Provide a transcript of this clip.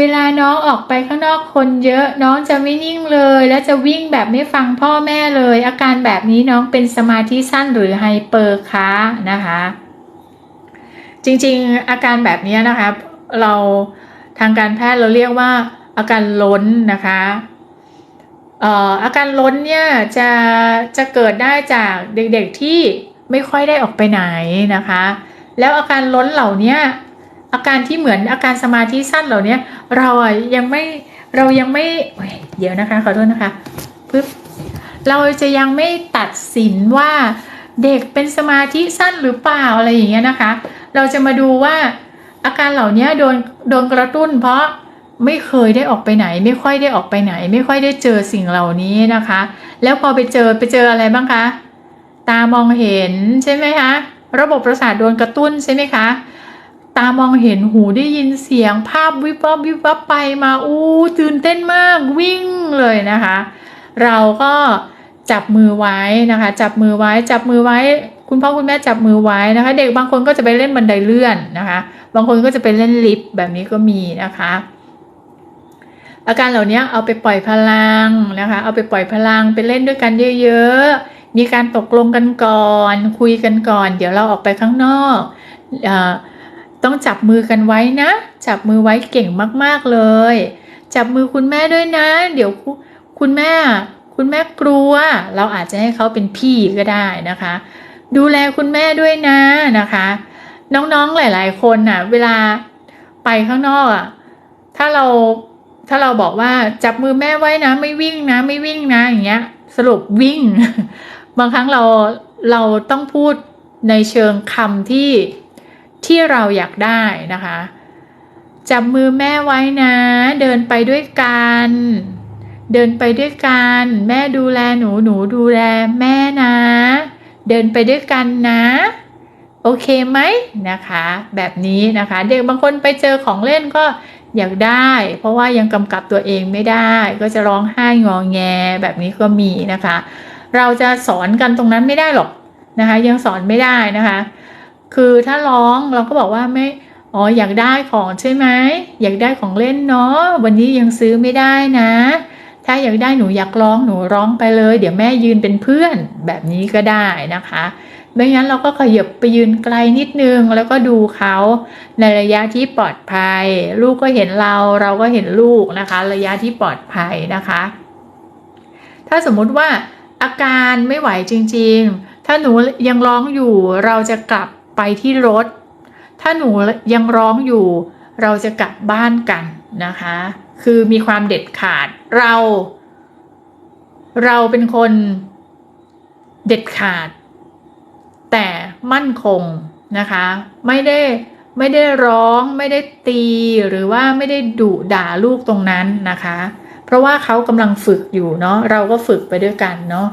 เวลาน้องออกไปข้างนอกคนเยอะน้องจะไม่นิ่งเลย และจะวิ่งแบบไม่ฟังพ่อแม่เลย อาการแบบนี้น้องเป็นสมาธิสั้นหรือไฮเปอร์คะนะคะ จริงๆอาการแบบนี้นะคะ เราทางการแพทย์เราเรียกว่าอาการล้นนะคะอาการล้นเนี่ยจะจะเกิดได้จากเด็กๆที่ไม่ค่อยได้ออกไปไหนนะคะ แล้วอาการล้นเหล่านี้ อาการที่เหมือนอาการสมาธิสั้นเหล่านี้เราอะยังไม่เรายังไม่เดี๋ยวนะคะขอโทษนะคะปึ๊บเราจะยังไม่ตัดสินว่าเด็กเป็นสมาธิสั้นหรือเปล่าอะไรอย่างเงี้ยนะคะ เราจะมาดูว่าอาการเหล่านี้โดนโดนกระตุ้น เพราะไม่เคยได้ออกไปไหน ไม่ค่อยได้ออกไปไหน ไม่ค่อยได้เจอสิ่งเหล่านี้นะคะ แล้วพอไปเจอไปเจออะไรบ้างคะ ตามองเห็นใช่ไหมคะ ระบบประสาทโดนกระตุ้นใช่ไหมคะามองเห็นหูได้ยินเสียงภาพวิบวับวิบวับไปมาอู้ตื่นเต้นมากวิ่งเลยนะคะ เราก็จับมือไว้นะคะ จับมือไว้จับมือไว้ คุณพ่อคุณแม่จับมือไว้นะคะ เด็กบางคนก็จะไปเล่นบันไดเลื่อนนะคะ บางคนก็จะไปเล่นลิฟต์แบบนี้ก็มีนะคะอาการเหล่านี้เอาไปปล่อยพลังนะคะ เอาไปปล่อยพลังไปเล่นด้วยกันเยอะๆ มีการตกลงกันก่อน คุยกันก่อน เดี๋ยวเราออกไปข้างนอกอ ต้องจับมือกันไว้นะ จับมือไว้เก่งมากๆเลย จับมือคุณแม่ด้วยนะ เดี๋ยวคุณแม่ คุณแม่กลัว เราอาจจะให้เขาเป็นพี่ก็ได้นะคะ ดูแลคุณแม่ด้วยนะนะคะ น้องๆหลาย ๆ คนน่ะ เวลาไปข้างนอกอะถ้าเราถ้าเราบอกว่าจับมือแม่ไว้นะ ไม่วิ่งนะ ไม่วิ่งนะอย่างเงี้ย สรุปวิ่ง บางครั้งเราเราต้องพูดในเชิงคำที่ ที่เราอยากได้นะคะ จับมือแม่ไว้นะ เดินไปด้วยกัน เดินไปด้วยกัน แม่ดูแลหนูหนูดูแลแม่นะ เดินไปด้วยกันนะ โอเคไหมนะคะ แบบนี้นะคะ เด็กบางคนไปเจอของเล่นก็อยากได้ เพราะว่ายังกำกับตัวเองไม่ได้ ก็จะร้องไห้งอแงแบบนี้ก็มีนะคะ เราจะสอนกันตรงนั้นไม่ได้หรอกนะคะ ยังสอนไม่ได้นะคะ คือถ้าร้องเราก็บอกว่าไม่อ๋ออยากได้ของใช่ไหมอยากได้ของเล่นเนาะวันนี้ยังซื้อไม่ได้นะ ถ้าอยากได้หนูอยากร้องหนูร้องไปเลย เดี๋ยวแม่ยืนเป็นเพื่อนแบบนี้ก็ได้นะคะไม่งั้นเราก็ขยับไปยืนไกลนิดนึงแล้วก็ดูเขาในระยะที่ปลอดภัย ลูกก็เห็นเราเราก็เห็นลูกนะคะ ระยะที่ปลอดภัยนะคะ ถ้าสมมุติว่าอาการไม่ไหวจริง ๆ ถ้าหนูยังร้องอยู่เราจะกลับ ไปที่รถ ถ้าหนูยังร้องอยู่ เราจะกลับบ้านกันนะคะ คือมีความเด็ดขาดเรา เราเป็นคนเด็ดขาด แต่มั่นคงนะคะ ไม่ได้ไม่ได้ร้องไม่ได้ตีหรือว่าไม่ได้ดุด่าลูกตรงนั้นนะคะ เพราะว่าเขากำลังฝึกอยู่เนาะเราก็ฝึกไปด้วยกันเนาะ